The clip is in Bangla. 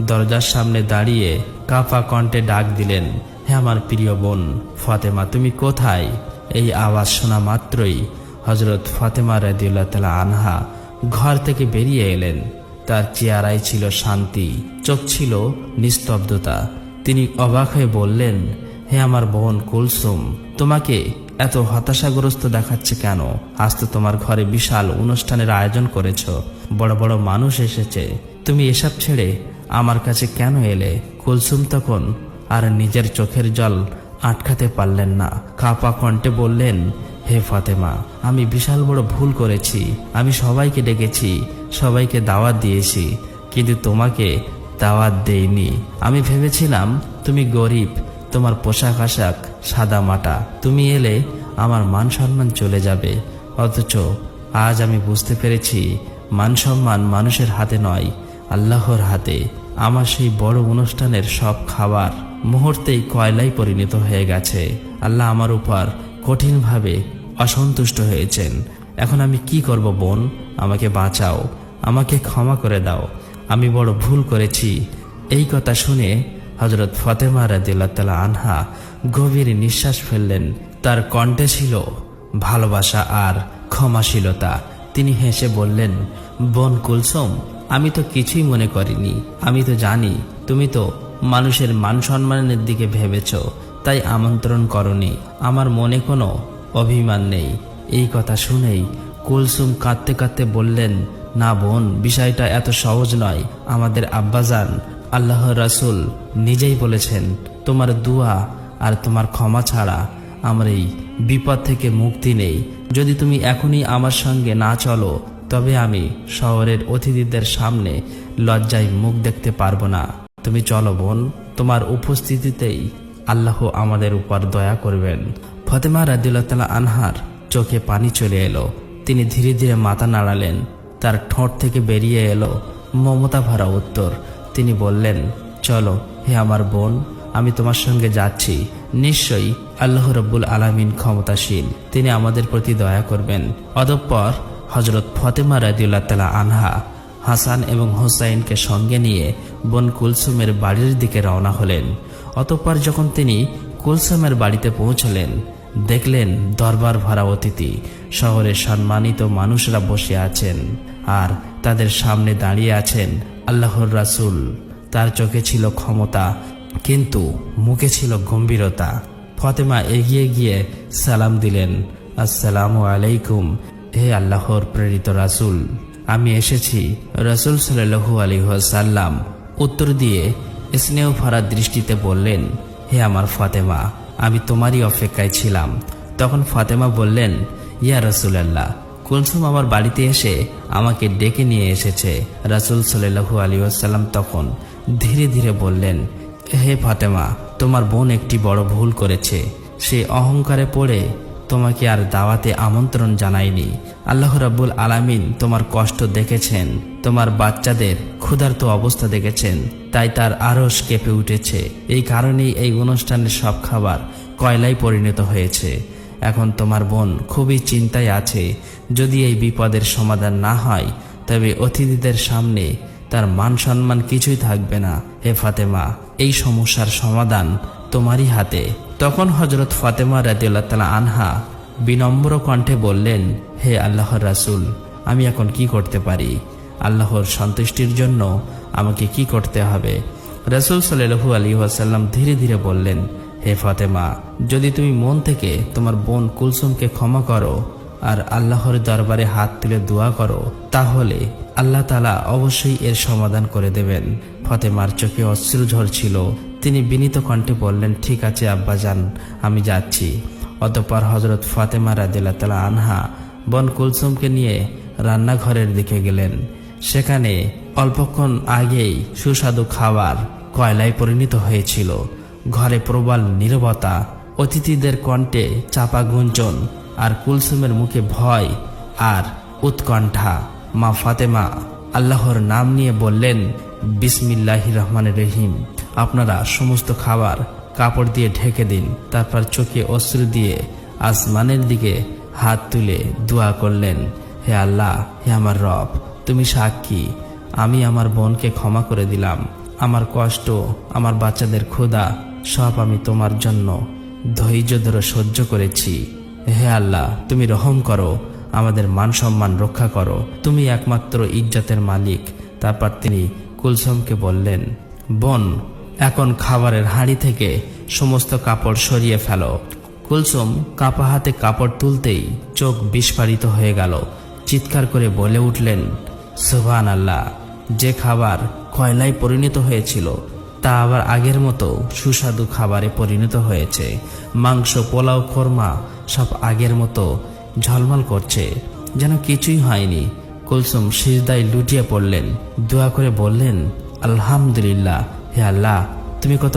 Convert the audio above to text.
দরজার সামনে দাঁড়িয়ে কাফা কণ্ঠে ডাক দিলেন, হে আমার প্রিয় বোন, ফাতেমা, তুমি কোথায়? এই আওয়াজ শোনা মাত্রই হজরত ফাতেমা রাদিউল্লাহ তালা আনহা ঘর থেকে বেরিয়ে এলেন। তার চেহারায় ছিল শান্তি, চোখ ছিল নিস্তব্ধতা। তিনি অবাক হয়ে বললেন, হে আমার বোন কুলসুম, তোমাকে এত হতাশাগ্রস্ত দেখাচ্ছে কেন? আজ তো তোমার ঘরে বিশাল অনুষ্ঠানের আয়োজন করেছ, বড় বড় মানুষ এসেছে। তুমি এসব ছেড়ে আমার কাছে কেন এলে? কুলসুম তখন আর নিজের চোখের জল আটকাতে পারলেন না। কাপা কণ্ঠে বললেন, হে ফাতেমা, আমি বিশাল বড় ভুল করেছি। আমি সবাইকে ডেকেছি, সবাইকে দাওয়াত দিয়েছি, কিন্তু তোমাকে দাওয়াত দেইনি। আমি ভেবেছিলাম, তুমি গরিব, তোমার পোশাক আশাক সাদা মাটা। তুমি এলে আমার মান সম্মান চলে যাবে। অথচ আজ আমি বুঝতে পেরেছি মান সম্মান মানুষের হাতে নয়, আল্লাহর হাতে। আমার সেই বড় অনুষ্ঠানের সব খাবার মুহূর্তেই কয়লায় পরিণত হয়ে গেছে। আল্লাহ আমার উপর কঠিনভাবে অসন্তুষ্ট হয়েছেন। এখন আমি কি করব বোন? আমাকে বাঁচাও। আমাকে ক্ষমা করে দাও। আমি বড় ভুল করেছি। এই কথা শুনে হজরত ফতেমা রাদিল্লা আনহা গভীর নিঃশ্বাস ফেললেন। তার কণ্ঠে ছিল ভালোবাসা আর ক্ষমাশীলতা। তিনি হেসে বললেন, বোন কুলসুম আমি তো কিছুই মনে করিনি। আমি তো জানি, তুমি তো মানুষের মান সম্মানের দিকে ভেবেছ, তাই আমন্ত্রণ করনি। আমার মনে কোনো অভিমান নেই। এই কথা শুনেই কুলসুম কাঁদতে কাঁদতে বললেন, না বোন, বিষয়টা এত সহজ নয়। আমাদের আব্বাজান আল্লাহ রাসুল নিজেই বলেছেন, তোমার দুয়া আর তোমার ক্ষমা ছাড়া আমার এই বিপদ থেকে মুক্তি নেই। যদি তুমি এখনই আমার সঙ্গে না চলো তবে আমি শহরের অতিথিদের সামনে লজ্জায় মুখ দেখতে পারব না। তুমি চলো বোন, তোমার উপস্থিতিতেই আল্লাহ আমাদের উপর দয়া করবেন। ফতেমা রাদিউল্লাহ আনহার চোখে পানি চলে এলো। তিনি ধীরে ধীরে মাথা নাড়ালেন, তার ঠোঁট থেকে বেরিয়ে এলো মমতা ভরা উত্তর। তিনি বললেন, চলো হে আমার বোন, আমি তোমার সঙ্গে যাচ্ছি। নিশ্চয়ই আল্লাহ রব্বুল আলামিন ক্ষমতাশীল। তিনি আমাদের প্রতি দয়া করবেন। অতঃপর হজরত ফতেমা রাদিউল্লাহ তালা আনহা, হাসান এবং হোসাইনকে সঙ্গে নিয়ে বোন কুলসুমের বাড়ির দিকে রওনা হলেন। অতঃপর যখন তিনি কুলসুমের বাড়িতে পৌঁছলেন, দেখলেন দরবার ভরা অতিথি, শহরের সম্মানিত মানুষরা বসে আছেন আর তাদের সামনে দাঁড়িয়ে আছেন আল্লাহর রাসূল। তার চোখে ছিল ক্ষমতা, কিন্তু মুখে ছিল গম্ভীরতা। ফতেমা এগিয়ে গিয়ে সালাম দিলেন, আসসালামু আলাইকুম হে আল্লাহর প্রেরিত রাসূল, আমি এসেছি রসুল সাল্লু আলিহাসাল্লাম উত্তর দিয়ে স্নেহ ভরা দৃষ্টিতে বললেন, হে আমার ফাতেমা, আমি তোমারই অপেক্ষায় ছিলাম। তখন ফাতেমা বললেন, ইয়া রসুলাল্লাহ কুলসুম আমার বাড়িতে এসে আমাকে ডেকে নিয়ে এসেছে রাসুল সাল্লু আলী আসাল্লাম তখন। ধীরে ধীরে বললেন, হে ফাতেমা, তোমার বোন একটি বড় ভুল করেছে। সে অহংকারে পড়ে তোমাকে আর দাওয়াতে আমন্ত্রণ জানায়নি আল্লাহ রাব্বুল আলামিন তোমার কষ্ট দেখেছেন, তোমার বাচ্চাদের ক্ষুধার্ত অবস্থা দেখেছেন, তাই তার আরস কেঁপে উঠেছে। এই কারণেই এই অনুষ্ঠানের সব খাবার কয়লায় পরিণত হয়েছে। এখন তোমার বোন খুবই চিন্তায় আছে। যদি এই বিপদের সমাধান না হয়, তবে অতিথিদের সামনে তার মান সম্মান কিছুই থাকবে না। হে ফাতেমা, এই সমস্যার সমাধান তোমারই হাতে। তখন হজরত ফাতেমা রাজিউল্লাহ তালা আনহা বিনম্র কণ্ঠে বললেন, হে আল্লাহর রাসুল, আমি এখন কি করতে পারি? আল্লাহর সন্তুষ্টির জন্য আমাকে কি করতে হবে? রাসুল সাল্লু আলী ওয়াসাল্লাম ধীরে ধীরে বললেন, হে ফাতেমা, যদি তুমি মন থেকে তোমার বোন কুলসুমকে ক্ষমা করো আর আল্লাহর দরবারে হাত তুলে দোয়া করো, তাহলে আল্লাহ তালা অবশ্যই এর সমাধান করে দেবেন। ফতেমার চোখে অশ্রু ঝরছিল তিনি বিনীত কণ্ঠে বললেন, ঠিক আছে আব্বাজান, আমি যাচ্ছি। অতপর হজরত ফাতেমা রাদিল্লা তালা আনহা বন কুলসুমকে নিয়ে রান্নাঘরের দিকে গেলেন। সেখানে অল্পক্ষণ আগেই সুস্বাদু খাবার কয়লায় পরিণত হয়েছিল। ঘরে প্রবল নীরবতা, অতিথিদের কণ্ঠে চাপা গুঞ্জন আর কুলসুমের মুখে ভয় আর উৎকণ্ঠা। মা ফাতেমা আল্লাহর নাম নিয়ে বললেন বিসমিল্লাহ রহমান রহিম। আপনারা সমস্ত খাবার কাপড় দিয়ে ঢেকে দিন, তারপর চোখে অস্ত্র দিয়ে আসমানের দিকে হাত তুলে দোয়া করলেন, হে আল্লাহ, হে আমার রব, তুমি সাক্ষী, আমি আমার বোনকে ক্ষমা করে দিলাম। আমার কষ্ট, আমার বাচ্চাদের ক্ষুধা, সব আমি তোমার জন্য ধৈর্য ধরে সহ্য করেছি। হে আল্লাহ, তুমি রহম করো, আমাদের মান সম্মান রক্ষা করো। তুমি একমাত্র ইজ্জতের মালিক। তারপর তিনি কুলসমকে বললেন, বোন এখন খাবারের হাঁড়ি থেকে সমস্ত কাপড় সরিয়ে ফেলো। কুলসুম কাপা হাতে কাপড় তুলতেই চোখ বিস্ফারিত হয়ে গেল। চিৎকার করে বলে উঠলেন সুবহান আল্লাহ যে খাবার কয়লায় পরিণত হয়েছিল, তা আবার আগের মতো সুস্বাদু খাবারে পরিণত হয়েছে। মাংস, পোলাও, খোরমা সব আগের মতো ঝলমল করছে, যেন কিছুই হয়নি। কুলসুম সিজদায় লুটিয়ে পড়লেন। দোয়া করে বললেন, আলহামদুলিল্লাহ হে আল্লাহ তুমি কত